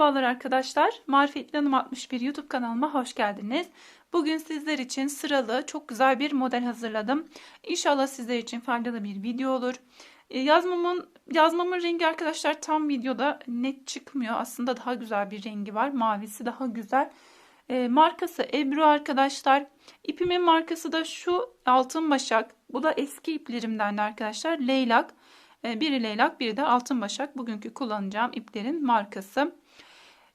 Merhabalar arkadaşlar. Marifetli Hanım 61 YouTube kanalıma hoş geldiniz. Bugün sizler için sıralı çok güzel bir model hazırladım. İnşallah sizler için faydalı bir video olur. Ee, yazmamın yazmamın rengi arkadaşlar tam videoda net çıkmıyor. Aslında daha güzel bir rengi var. Mavisi daha güzel. E, markası Ebru arkadaşlar. İpimin markası da şu altın başak. Bu da eski iplerimden de arkadaşlar. Leylak. E, biri leylak biri de altın başak. Bugünkü kullanacağım iplerin markası.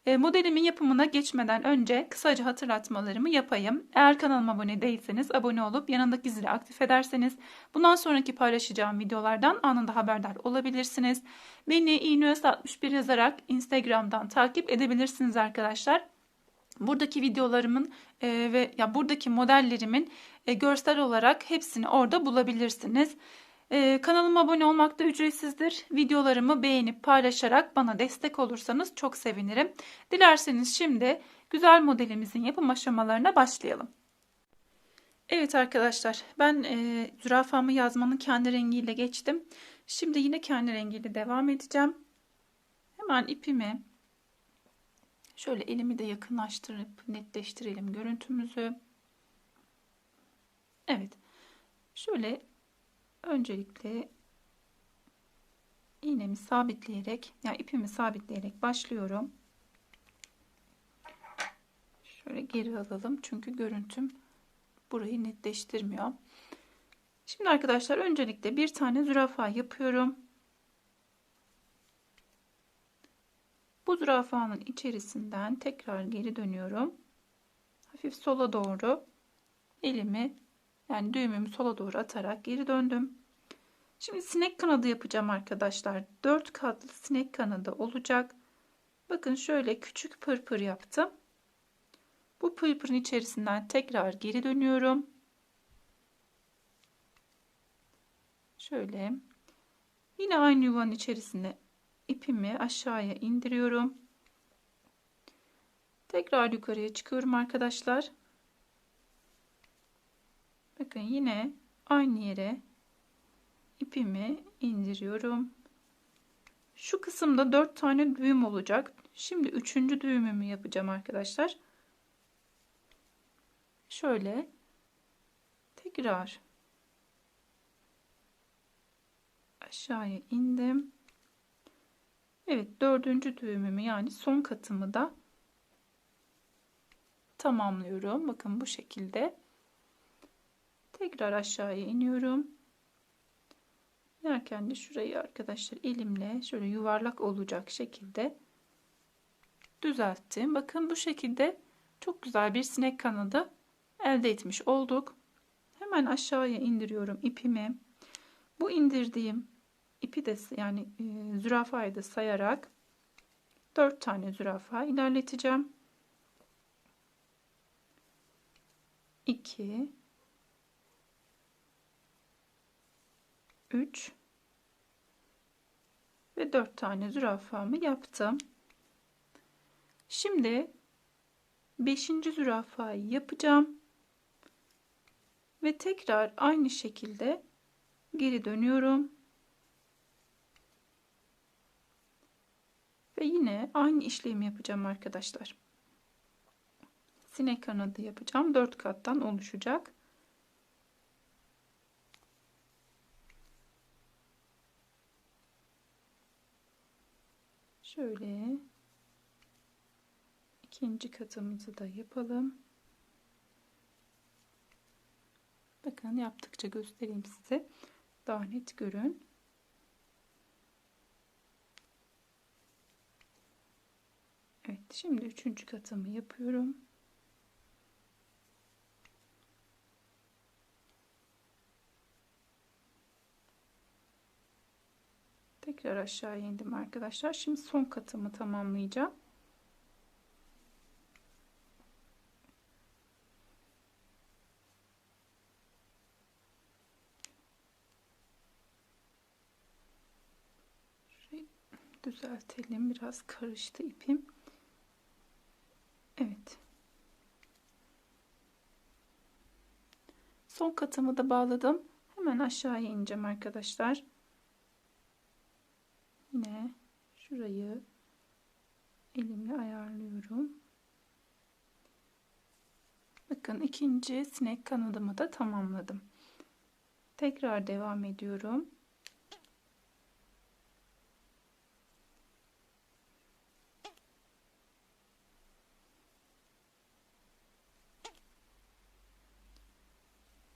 E, modelimin yapımına geçmeden önce kısaca hatırlatmalarımı yapayım. Eğer kanalıma abone değilseniz abone olup yanındaki zili aktif ederseniz bundan sonraki paylaşacağım videolardan anında haberdar olabilirsiniz. Beni iğnöz61 yazarak Instagram'dan takip edebilirsiniz arkadaşlar. Buradaki videolarımın e, ve ya buradaki modellerimin e, görsel olarak hepsini orada bulabilirsiniz. E, kanalıma abone olmak da ücretsizdir. Videolarımı beğenip paylaşarak bana destek olursanız çok sevinirim. Dilerseniz şimdi güzel modelimizin yapım aşamalarına başlayalım. Evet arkadaşlar ben e, zürafamı yazmanın kendi rengiyle geçtim. Şimdi yine kendi rengiyle devam edeceğim. Hemen ipimi Şöyle elimi de yakınlaştırıp netleştirelim görüntümüzü. Evet. Şöyle öncelikle iğnemi sabitleyerek yani ipimi sabitleyerek başlıyorum. Şöyle geri alalım çünkü görüntüm burayı netleştirmiyor. Şimdi arkadaşlar öncelikle bir tane zürafa yapıyorum. Bu zürafanın içerisinden tekrar geri dönüyorum. Hafif sola doğru elimi yani düğümümü sola doğru atarak geri döndüm. Şimdi sinek kanadı yapacağım arkadaşlar. 4 katlı sinek kanadı olacak. Bakın şöyle küçük pırpır yaptım. Bu pırpırın içerisinden tekrar geri dönüyorum. Şöyle yine aynı yuvanın içerisine ipimi aşağıya indiriyorum. Tekrar yukarıya çıkıyorum arkadaşlar. Bakın yine aynı yere ipimi indiriyorum. Şu kısımda 4 tane düğüm olacak. Şimdi üçüncü düğümümü yapacağım arkadaşlar. Şöyle tekrar aşağıya indim. Evet dördüncü düğümümü yani son katımı da tamamlıyorum. Bakın bu şekilde. Tekrar aşağıya iniyorum. İnerken de şurayı arkadaşlar elimle şöyle yuvarlak olacak şekilde düzelttim. Bakın bu şekilde çok güzel bir sinek kanadı elde etmiş olduk. Hemen aşağıya indiriyorum ipimi. Bu indirdiğim ipi de yani e, zürafayı da sayarak 4 tane zürafa ilerleteceğim. 2 3 ve 4 tane zürafamı yaptım. Şimdi 5. zürafayı yapacağım. Ve tekrar aynı şekilde geri dönüyorum. Ve yine aynı işlemi yapacağım arkadaşlar. Sinek kanadı yapacağım. 4 kattan oluşacak. Şöyle ikinci katımızı da yapalım. Bakın yaptıkça göstereyim size. Daha net görün. Evet şimdi üçüncü katımı yapıyorum. Tekrar aşağı indim arkadaşlar. Şimdi son katımı tamamlayacağım. Şurayı düzeltelim. Biraz karıştı ipim. Evet. Son katımı da bağladım. Hemen aşağıya ineceğim arkadaşlar. Yine şurayı elimle ayarlıyorum. Bakın ikinci sinek kanadımı da tamamladım. Tekrar devam ediyorum.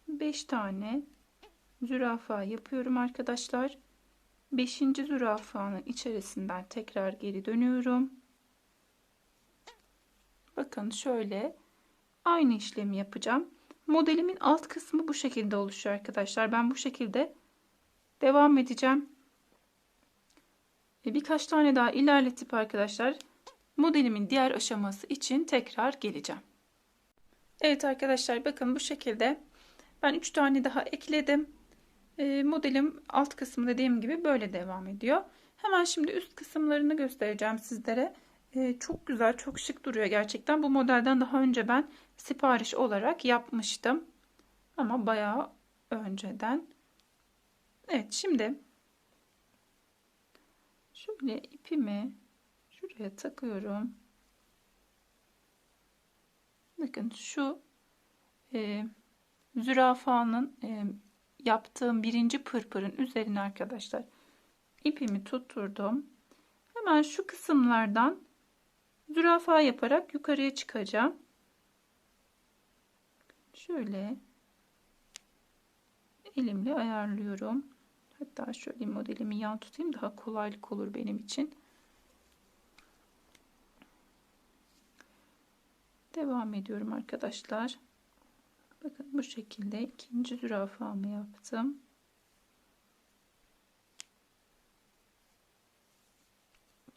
Beş tane zürafa yapıyorum arkadaşlar. Beşinci zürafanın içerisinden tekrar geri dönüyorum. Bakın şöyle aynı işlemi yapacağım. Modelimin alt kısmı bu şekilde oluşuyor arkadaşlar. Ben bu şekilde devam edeceğim. Birkaç tane daha ilerletip arkadaşlar modelimin diğer aşaması için tekrar geleceğim. Evet arkadaşlar bakın bu şekilde ben 3 tane daha ekledim. Modelim alt kısmı dediğim gibi böyle devam ediyor. Hemen şimdi üst kısımlarını göstereceğim sizlere. Çok güzel, çok şık duruyor gerçekten. Bu modelden daha önce ben sipariş olarak yapmıştım. Ama bayağı önceden. Evet şimdi şöyle ipimi şuraya takıyorum. Bakın şu e, zürafanın e, yaptığım birinci pırpırın üzerine arkadaşlar ipimi tutturdum. Hemen şu kısımlardan zürafa yaparak yukarıya çıkacağım. Şöyle elimle ayarlıyorum. Hatta şöyle modelimi yan tutayım daha kolaylık olur benim için. Devam ediyorum arkadaşlar. Bakın bu şekilde ikinci zürafamı yaptım.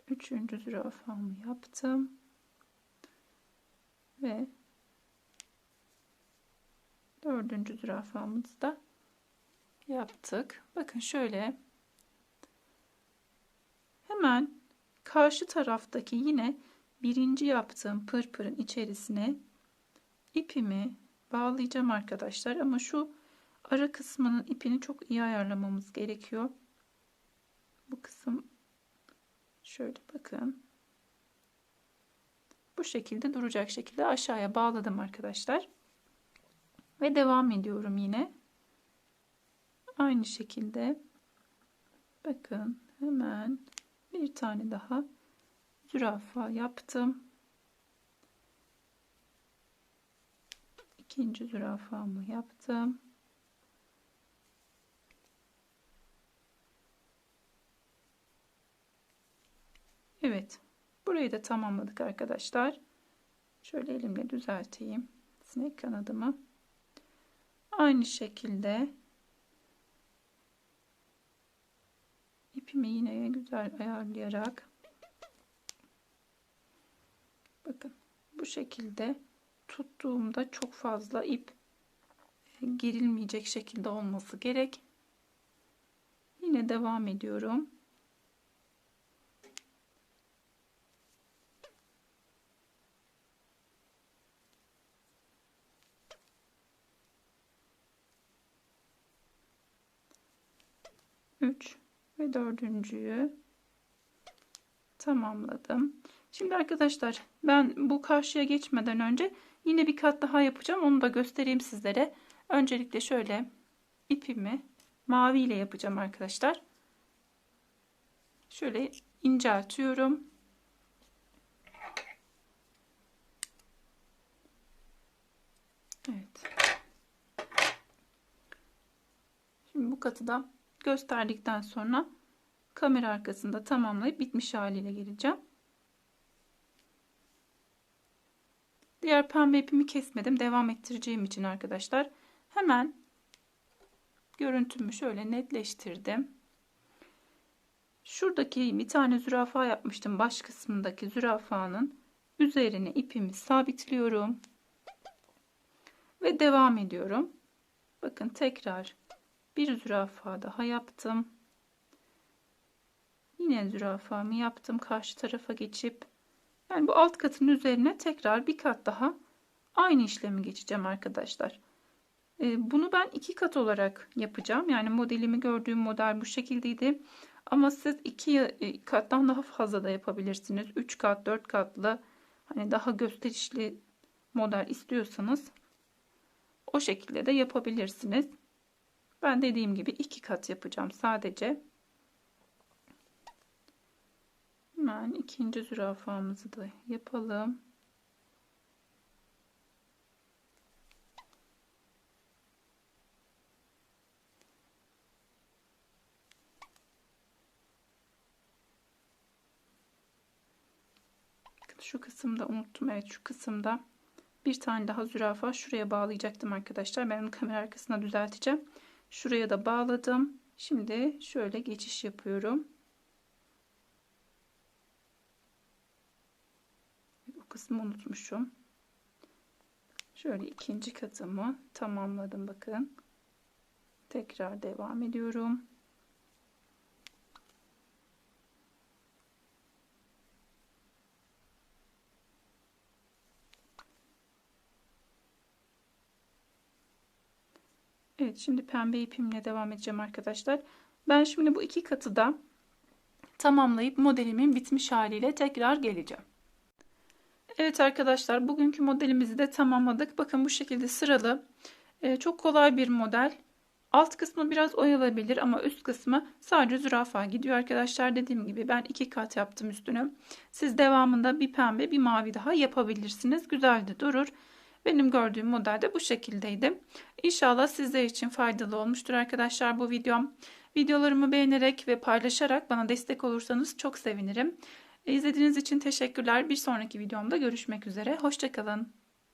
Üçüncü zürafamı yaptım. Ve dördüncü zürafamızı da yaptık. Bakın şöyle hemen karşı taraftaki yine birinci yaptığım pırpırın içerisine ipimi bağlayacağım arkadaşlar ama şu ara kısmının ipini çok iyi ayarlamamız gerekiyor. Bu kısım şöyle bakın. Bu şekilde duracak şekilde aşağıya bağladım arkadaşlar. Ve devam ediyorum yine. Aynı şekilde bakın hemen bir tane daha zürafa yaptım. İkinci zürafamı yaptım. Evet. Burayı da tamamladık arkadaşlar. Şöyle elimle düzelteyim. Sinek kanadımı. Aynı şekilde ipimi yine güzel ayarlayarak bakın bu şekilde tuttuğumda çok fazla ip e, gerilmeyecek şekilde olması gerek. Yine devam ediyorum. Üç ve dördüncüyü tamamladım. Şimdi arkadaşlar ben bu karşıya geçmeden önce yine bir kat daha yapacağım. Onu da göstereyim sizlere. Öncelikle şöyle ipimi mavi ile yapacağım arkadaşlar. Şöyle inceltiyorum. Evet. Şimdi bu katı da gösterdikten sonra kamera arkasında tamamlayıp bitmiş haliyle geleceğim. Diğer pembe ipimi kesmedim. Devam ettireceğim için arkadaşlar. Hemen görüntümü şöyle netleştirdim. Şuradaki bir tane zürafa yapmıştım. Baş kısmındaki zürafanın üzerine ipimi sabitliyorum. Ve devam ediyorum. Bakın tekrar bir zürafa daha yaptım. Yine zürafamı yaptım. Karşı tarafa geçip yani bu alt katın üzerine tekrar bir kat daha aynı işlemi geçeceğim arkadaşlar. Ee, bunu ben iki kat olarak yapacağım. Yani modelimi gördüğüm model bu şekildeydi. Ama siz iki e, kattan daha fazla da yapabilirsiniz. 3 kat, 4 katlı hani daha gösterişli model istiyorsanız o şekilde de yapabilirsiniz. Ben dediğim gibi iki kat yapacağım sadece. Hemen ikinci zürafamızı da yapalım. Şu kısımda unuttum. Evet şu kısımda bir tane daha zürafa şuraya bağlayacaktım arkadaşlar. Ben onu kamera arkasına düzelteceğim. Şuraya da bağladım. Şimdi şöyle geçiş yapıyorum. O kısmı unutmuşum. Şöyle ikinci katımı tamamladım bakın. Tekrar devam ediyorum. Evet şimdi pembe ipimle devam edeceğim arkadaşlar. Ben şimdi bu iki katı da tamamlayıp modelimin bitmiş haliyle tekrar geleceğim. Evet arkadaşlar bugünkü modelimizi de tamamladık. Bakın bu şekilde sıralı. Ee, çok kolay bir model. Alt kısmı biraz oyalabilir ama üst kısmı sadece zürafa gidiyor arkadaşlar. Dediğim gibi ben iki kat yaptım üstünü. Siz devamında bir pembe bir mavi daha yapabilirsiniz. Güzel de durur. Benim gördüğüm model de bu şekildeydi. İnşallah sizler için faydalı olmuştur arkadaşlar bu videom. Videolarımı beğenerek ve paylaşarak bana destek olursanız çok sevinirim. İzlediğiniz için teşekkürler. Bir sonraki videomda görüşmek üzere. Hoşçakalın.